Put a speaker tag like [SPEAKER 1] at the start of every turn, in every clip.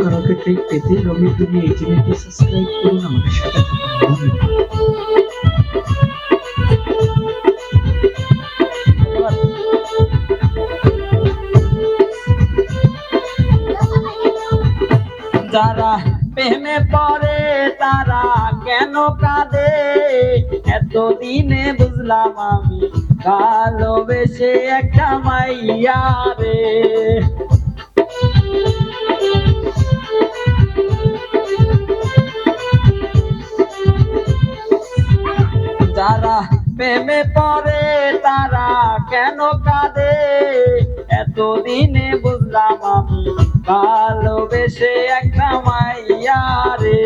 [SPEAKER 1] Karaoke trek পেতে রবি দুনিয়া এই চ্যানেলটি সাবস্ক্রাইব করুন, আমাদের সাথে
[SPEAKER 2] যারা প্রেমে পড়ে, তারা কেন কাঁদে? এতদিনে বুঝলাম আমি, ভালোবেসে একটা মাইয়া রে। প্রেমে পরে তারা কেন কাঁদে? এতদিনে বুঝলাম আমি ভালোবেসে একটা মাইয়া রে।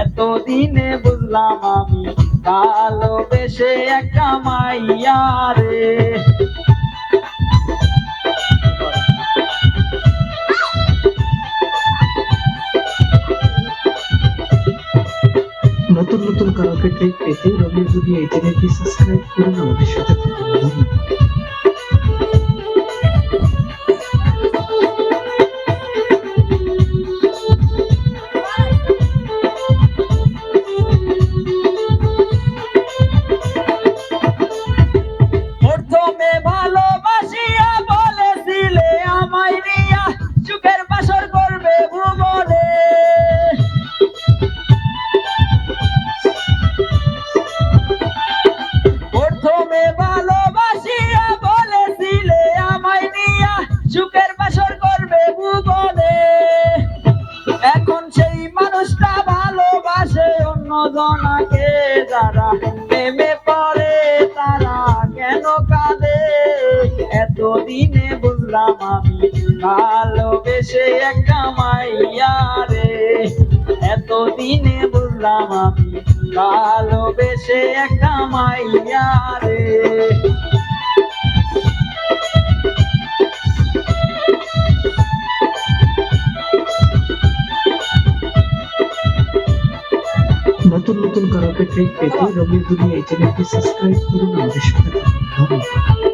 [SPEAKER 2] এতদিনে বুঝলাম আমি ভালোবেসে একটা মাইয়া রে।
[SPEAKER 1] নতুন কাউকে ট্রিক পেতে রবি যদি এই চ্যানেলটি সাবস্ক্রাইব করুন আমাদের সাথে
[SPEAKER 2] এখন সেই মানুষটা ভালোবাসে অন্য জনাকে। যারা প্রেমে পড়ে, তারা কেন কাঁদে? এতদিনে বুঝলাম আমি ভালোবেসে একটা মাইয়া রে। এতদিনে বুঝলাম আমি ভালোবেসে একটা মাইয়া রে।
[SPEAKER 1] নতুন নতুন কারাওকে ঠিক পেতে রবি দুনিয়া এই চ্যানেলটি সাবস্ক্রাইব করুন। আমাদের সাথে ধন্যবাদ।